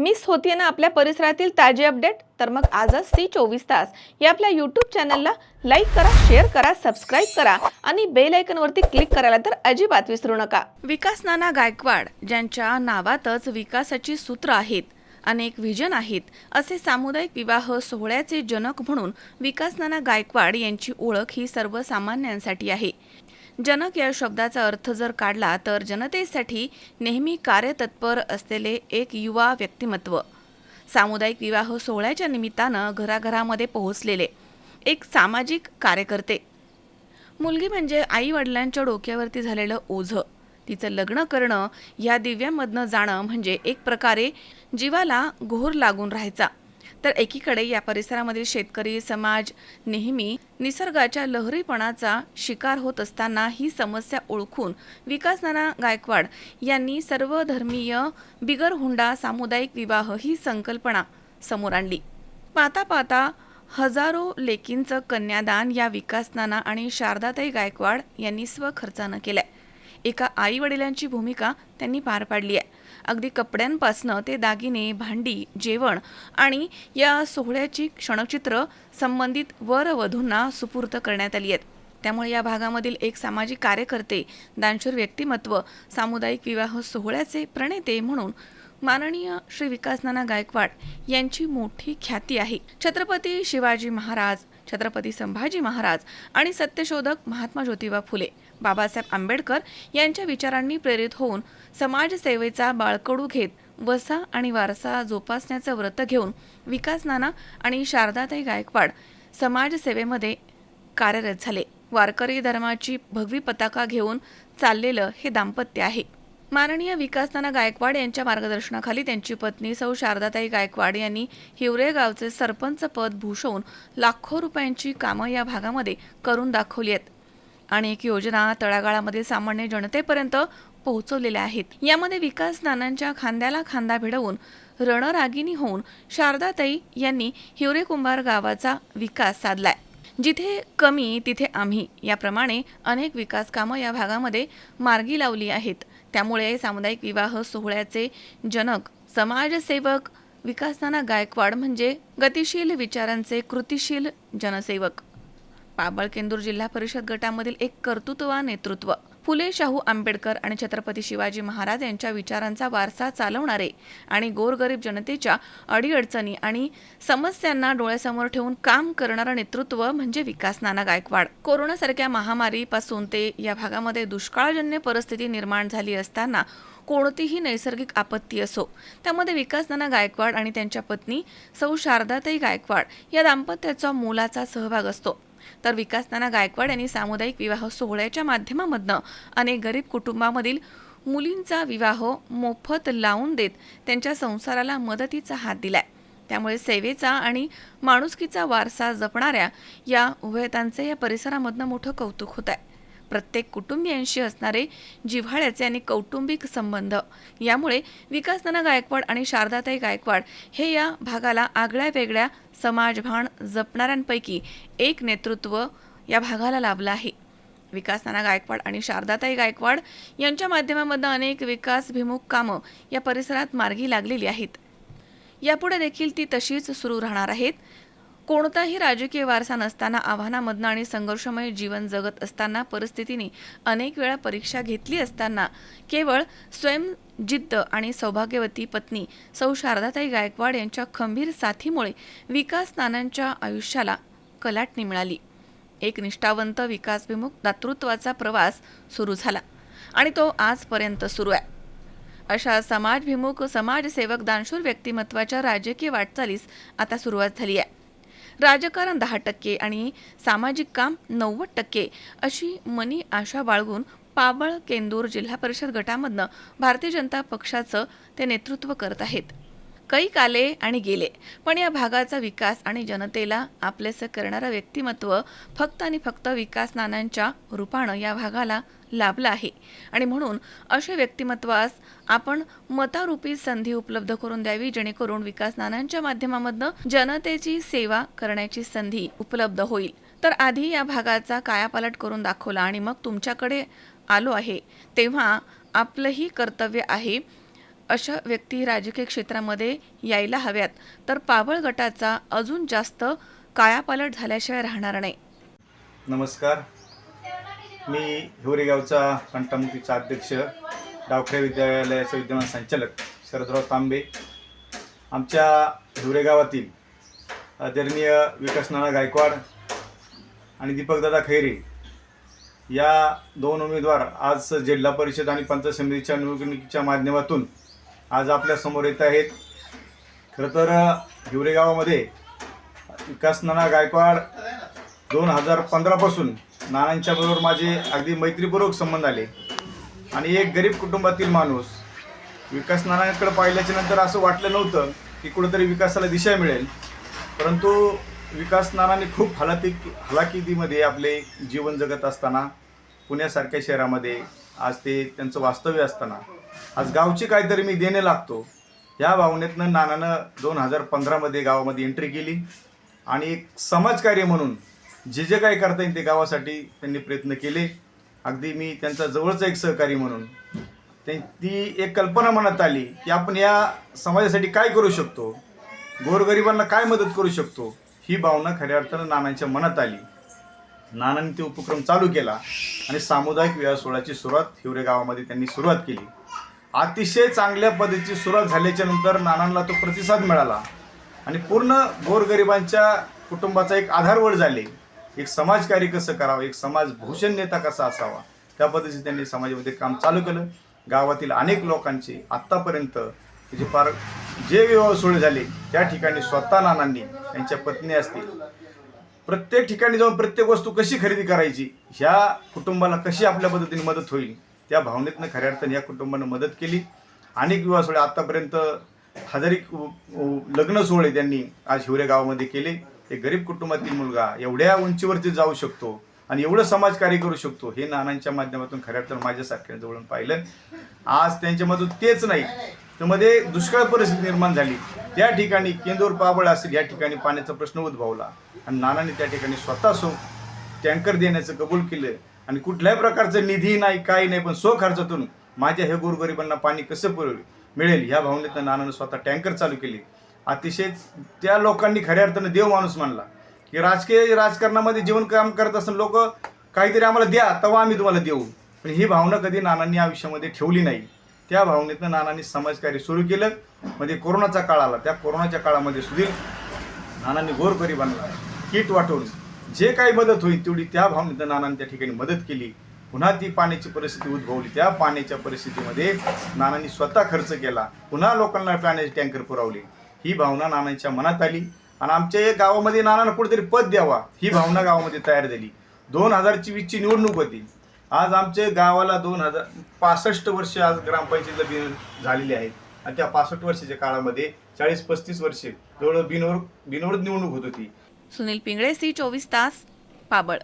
Miss होतीये ना आपल्या परिसरातील ताजे अपडेट? तर मग आजच सी चोवीस तास. या आपल्या यूट्यूब चॅनलला लाईक करा शेअर करा सबस्क्राईब करा आणि बेल आयकनवरती क्लिक करायला तर अजिबात विसरू नका. विकास नाना गायकवाड ज्यांच्या नावातच विकासाची सूत्र आहेत अनेक व्हिजन आहेत असे सामुदायिक विवाह सोहळ्याचे जनक म्हणून विकास नाना गायकवाड यांची ओळख ही सर्वसामान्यांसाठी आहे. जनक या शब्दाचा अर्थ जर काढला तर जनतेसाठी नेहमी कार्यतत्पर असलेले एक युवा व्यक्तिमत्व. सामुदायिक विवाह सोहळ्याच्या निमित्तानं घराघरामध्ये पोहोचलेले एक सामाजिक कार्यकर्ते. मुलगी म्हणजे आई वडिलांच्या डोक्यावरती झालेलं ओझं. तिचं लग्न करणं ह्या दिव्यामधनं जाणं म्हणजे एक प्रकारे जीवाला घोर लागून राहायचा. तर एकीकडे या परिसरामधील शेतकरी समाज नेहमी निसर्गाच्या लहरीपणाचा शिकार होत असताना ही समस्या ओळखून विकास नाना गायकवाड यांनी सर्वधर्मीय बिगर हुंडा सामुदायिक विवाह ही संकल्पना समोर आणली. पाता पाता हजारो लेकींचं कन्यादान या विकास नाना आणि शारदाताई गायकवाड यांनी स्वखर्चानं केलंय. एका आई वडिलांची भूमिका त्यांनी पार पाडली आहे. अगदी कपड्यांपासनं ते दागिने भांडी जेवण आणि या सोहळ्याची क्षणचित्र संबंधित वरवधूंना सुपूर्त करण्यात आली आहेत. त्यामुळे या भागामधील एक सामाजिक कार्यकर्ते दानशूर व्यक्तिमत्व सामुदायिक विवाह सोहळ्याचे प्रणेते म्हणून माननीय श्री विकास नाना गायकवाड यांची मोठी ख्याती आहे. छत्रपती शिवाजी महाराज छत्रपती संभाजी महाराज आणि सत्यशोधक महात्मा ज्योतिबा फुले बाबासाहेब आंबेडकर यांच्या विचारांनी प्रेरित होऊन समाजसेवेचा बाळकडू घेत वसा आणि वारसा जोपासण्याचं व्रत घेऊन विकास नाना आणि शारदाताई गायकवाड समाजसेवेमध्ये कार्यरत झाले. वारकरी धर्माची भगवी पताका घेऊन चाललेलं हे दाम्पत्य आहे. माननीय विकासनाना गायकवाड यांच्या मार्गदर्शनाखाली त्यांची पत्नी सौ शारदाताई गायकवाड यांनी हिवरे गावचे सरपंच पद भूषवून लाखो रुपयांची कामं या भागामध्ये करून दाखवली आहेत. अनेक योजना तळागाळामध्ये सामान्य जनतेपर्यंत पोहोचवलेल्या आहेत. यामध्ये विकास नानांच्या खांद्याला खांदा भिडवून रणरागिनी होऊन शारदाताई यांनी हिवरे कुंभार गावाचा विकास साधलाय. जिथे कमी तिथे आम्ही. याप्रमाणे अनेक विकास कामं या भागामध्ये मार्गी लावली आहेत. त्यामुळे सामुदायिक विवाह सोहळ्याचे जनक समाजसेवक विकासनाना गायकवाड म्हणजे गतिशील विचारांचे कृतिशील जनसेवक. पाबळकेंदूर जिल्हा परिषद गटामधील एक कर्तृत्ववा नेतृत्व. फुले शाहू आंबेडकर आणि छत्रपती शिवाजी महाराज यांच्या विचारांचा वारसा चालवणारे आणि गोरगरीब जनतेच्या अडीअडचणी आणि समस्यांना डोळ्यासमोर ठेवून काम करणारं नेतृत्व म्हणजे विकास नाना गायकवाड. कोरोनासारख्या महामारीपासून ते या भागामध्ये दुष्काळजन्य परिस्थिती निर्माण झाली असताना कोणतीही नैसर्गिक आपत्ती असो त्यामध्ये विकास नाना गायकवाड आणि त्यांच्या पत्नी सौ शारदाताई गायकवाड या दाम्पत्याचा मोलाचा सहभाग असतो. तर विकास नाना गायकवाड यांनी सामुदायिक विवाह सोहळ्याच्या माध्यमामधनं अनेक गरीब कुटुंबामधील मुलींचा विवाह मोफत लावून देत त्यांच्या संसाराला मदतीचा हात दिलाय. त्यामुळे सेवेचा आणि माणुसकीचा वारसा जपणाऱ्या या उभयतांचे या परिसरामधनं मोठं कौतुक होत आहे प्रत्येक कुटुंबियांशी असणारे जिव्हाळ्याचे आणि कौटुंबिक संबंध. यामुळे विकासनाना गायकवाड आणि शारदाताई गायकवाड हे या भागाला आगळ्या वेगळ्या समाजभान जपणाऱ्यांपैकी एक नेतृत्व या भागाला लाभलं आहे. विकास नाना गायकवाड आणि शारदाताई गायकवाड यांच्या माध्यमामधनं अनेक विकासभिमुख कामं या परिसरात मार्गी लागलेली आहेत. यापुढे देखील ती तशीच सुरू राहणार आहेत. कोणताही राजकीय वारसा नसताना आव्हानामधनं आणि संघर्षमय जीवन जगत असताना परिस्थितीने अनेक वेळा परीक्षा घेतली असताना केवळ स्वयं जिद्द आणि सौभाग्यवती पत्नी सौ शारदाताई गायकवाड यांच्या खंबीर साथीमुळे विकास नानांच्या आयुष्याला कलाटणी मिळाली. एक निष्ठावंत विकासभिमुख दातृत्वाचा प्रवास सुरू झाला आणि तो आजपर्यंत सुरू आहे. अशा समाजभिमुख समाजसेवक दानशूर व्यक्तिमत्वाच्या राजकीय वाटचालीस आता सुरुवात झाली आहे. राजकारण दहा टक्के आणि सामाजिक काम नव्वद टक्के अशी मनी आशा बाळगून पाबळ केंदूर जिल्हा परिषद गटामधनं भारतीय जनता पक्षाचं ते नेतृत्व करत आहेत. कैक आले आणि गेले पण या भागाचा विकास आणि जनतेला आपलेसं करणारं व्यक्तिमत्व फक्त आणि फक्त विकास नानांच्या रूपानं या भागाला लाभला आहे. आणि म्हणून असे व्यक्तिमत्वास आपण मतारूपी संधी उपलब्ध करून द्यावी जेणेकरून विकास नानांच्या माध्यमामधनं जनतेची सेवा करण्याची संधी उपलब्ध होईल. तर आधी या भागाचा कायापालट करून दाखवला आणि मग तुमच्याकडे आलो आहे. तेव्हा आपलंही कर्तव्य आहे अशा व्यक्ती राजकीय क्षेत्रामध्ये यायला हव्यात. तर पाबळ गटाचा अजून जास्त कायापालट झाल्याशिवाय राहणार नाही. नमस्कार. मी हिवरेगावचा कंटामुक्तीचा अध्यक्ष डावखरे विद्यालयाचे विद्यमान संचालक शरदराव तांबे. आमच्या हिवरेगावातील आदरणीय विकास नाना गायकवाड आणि दीपकदादा खैरे या दोन उमेदवार आज जिल्हा परिषद आणि पंचायत समितीच्या निवडणुकीच्या माध्यमातून आज आपल्यासमोर येत आहेत. खरं तर हिवरेगावामध्ये विकास नाना गायकवाड दोन हजार पंधरापासून नानांच्या बरोबर माझे अगदी मैत्रीपूर्वक संबंध आले. आणि एक गरीब कुटुंबातील माणूस विकास नानांकडे पाहिल्याच्या नंतर असं वाटलं नव्हतं की कुठंतरी विकासाला दिशा मिळेल. परंतु विकास नानांनी खूप हलाती हलाखीतीमध्ये आपले जीवन जगत असताना पुण्यासारख्या शहरामध्ये आज ते त्यांचं वास्तव्य असताना आज गावची काहीतरी मी देणे लागतो. या भावनेतनं नानानं दोन हजार पंधरामध्ये गावामध्ये एंट्री केली. आणि एक समाजकार्य म्हणून जे जे काही करता येईल ते गावासाठी त्यांनी प्रयत्न केले. अगदी मी त्यांचा जवळचा एक सहकारी म्हणून. ती एक कल्पना मनात आली की आपण या समाजासाठी काय करू शकतो? गोरगरिबांना काय मदत करू शकतो? ही भावना खऱ्या अर्थानं नानांच्या मनात आली. नानांनी ते उपक्रम चालू केला आणि सामुदायिक विवाह सोहळ्याची सुरुवात हिवरे गावामध्ये त्यांनी सुरुवात केली. अतिशय चांगल्या पद्धतीची सुरुवात झाल्याच्यानंतर नानांना तो प्रतिसाद मिळाला आणि पूर्ण गोरगरिबांच्या कुटुंबाचा एक आधारवड झाले. एक समाजकार्य कसं करावं एक समाज भूषण नेता कसा असावा त्या पद्धतीने त्यांनी समाजामध्ये काम चालू केलं. गावातील अनेक लोकांचे आत्तापर्यंत जे फार जे विवाह सोहळे झाले त्या ठिकाणी स्वतः नानांनी त्यांच्या पत्नी असतील. प्रत्येक ठिकाणी जाऊन प्रत्येक वस्तू कशी खरेदी करायची ह्या कुटुंबाला कशी आपल्या पद्धतीने मदत होईल त्या भावनेतनं खऱ्या अर्थाने या कुटुंबानं मदत केली. अनेक विवाह सोहळे आत्तापर्यंत हजारिक लग्न सोहळे त्यांनी आज हिवरे गावामध्ये केले. एक गरीब कुटुंबातील मुलगा एवढ्या उंचीवरती जाऊ शकतो आणि एवढं समाजकार्य करू शकतो हे नानांच्या माध्यमातून खऱ्या तर माझ्यासारख्या जवळून पाहिलं. आज त्यांच्यामधून तेच नाही तर मध्ये दुष्काळ परिस्थिती निर्माण झाली. त्या ठिकाणी केंदूर पाबळ असेल या ठिकाणी पाण्याचा प्रश्न उद्भवला. आणि नानांनी त्या ठिकाणी स्वतः सो टँकर देण्याचं कबूल केलं. आणि कुठल्याही प्रकारचं निधी नाही काही नाही पण स्वखर्चातून माझ्या हे गोरगरिबांना पाणी कसं पुरवेल? मिळेल? ह्या भावनेतनं नानानं स्वतः टँकर चालू केली. अतिशय त्या लोकांनी खऱ्या अर्थानं देव माणूस मानला. की राजकीय राजकारणामध्ये जीवन काम करत असताना लोक काहीतरी आम्हाला द्या तेव्हा आम्ही तुम्हाला देऊ. पण ही भावना कधी नानांनी आयुष्यामध्ये ठेवली नाही. त्या भावनेतनं नानांनी समाजकार्य सुरू केलं. म्हणजे कोरोनाचा काळ आला. त्या कोरोनाच्या काळामध्ये सुधीर नानांनी गोरगरिबांना किट वाटून जे काही मदत होईल तेवढी त्या भावनेतनं नानांनी त्या ठिकाणी मदत केली. पुन्हा ती पाण्याची परिस्थिती उद्भवली. त्या पाण्याच्या परिस्थितीमध्ये नानांनी स्वतः खर्च केला. पुन्हा लोकांना पाण्याचे टँकर पुरवले. ही भावना नानांच्या मनात आली. आणि आमच्या या गावामध्ये नानांना कुठेतरी पद द्यावा ही भावना गावामध्ये तयार झाली. दोन हजार चोवीसची निवडणूक होती. आज आमच्या गावाला दोन हजार पासष्ट वर्ष आज ग्रामपंचायतीला बिन झालेली आहेत. आणि त्या पासष्ट वर्षाच्या काळामध्ये चाळीस पस्तीस वर्षे जवळ बिनवर बिनवर निवडणूक होत होती. सुनील पिंगळे सी चोवीस तास पाबळ.